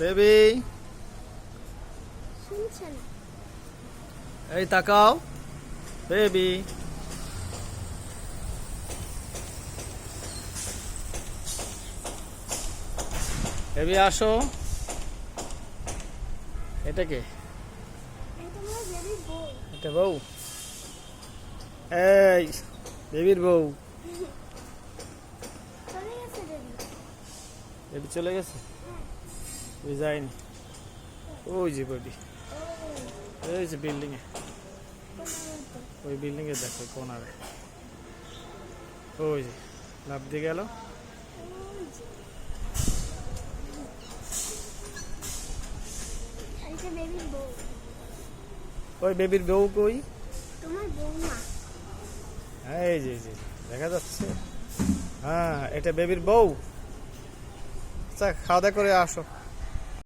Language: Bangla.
বেবি এই তাকাও। বেবি বেবি আসো। এটা কে? এটা বউ। এই বেবির বউ। চলে গেছে বেবি বেবি চলে গেছে? ওই যায়নি। ওই যে বেবি ওই যে বিল্ডিং এ। ওই বিল্ডিং এ দেখো কোনারে। ওই যে লাভ দিয়ে গেল। ওই বেবির বউ কই? এই যে যে দেখা যাচ্ছে। হ্যাঁ এটা বেবির বউ। আচ্ছা খাওয়া দাওয়া করে আসো।